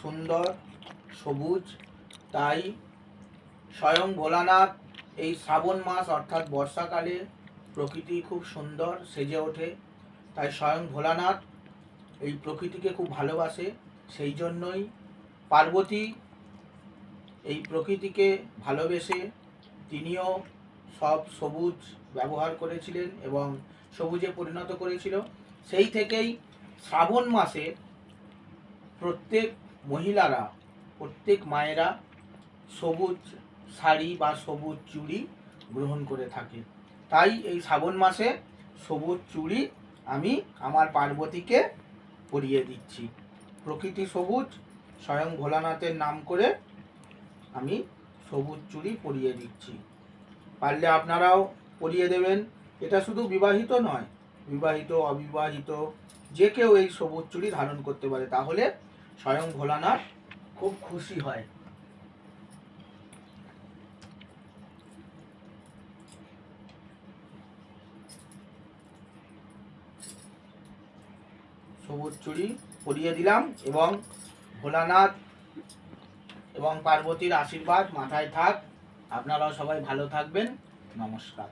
সুন্দর, সবুজ। তাই স্বয়ং ভোলানাথ এই শ্রাবণ মাস অর্থাৎ বর্ষাকালে প্রকৃতি খুব সুন্দর সেজে ওঠে। তাই স্বয়ং ভোলানাথ এই প্রকৃতিকে খুব ভালোবাসে। সেই জন্যই পার্বতী এই প্রকৃতিকে ভালোবেসে তিনিও সব সবুজ ব্যবহার করেছিলেন এবং সবুজে পরিণত করেছিল। সেই থেকেই শ্রাবণ মাসে প্রত্যেক মহিলারা, প্রত্যেক মায়েরা সবুজ শাড়ি বা সবুজ চুড়ি গ্রহণ করে থাকে। তাই এই শ্রাবণ মাসে সবুজ চুড়ি আমি আমার পার্বতীকে পরিয়ে দিচ্ছি। প্রকৃতি সবুজ, স্বয়ং ভোলানাথের নাম করে আমি সবুজ চুড়ি পরিয়ে দিচ্ছি। পারলে আপনারাও পরিয়ে দেবেন। এটা শুধু বিবাহিত নয়, বিবাহিত, অবিবাহিত, যে কেউ এই সবুজ চুড়ি ধারণ করতে পারে। তাহলে স্বয়ং ভোলানাথ খুব খুশি হয়। সবুজ চুড়ি পরিয়ে দিলাম এবং ভোলানাথ এবং পার্বতীর আশীর্বাদ মাথায় থাক। আপনারাও সবাই ভালো থাকবেন। নমস্কার।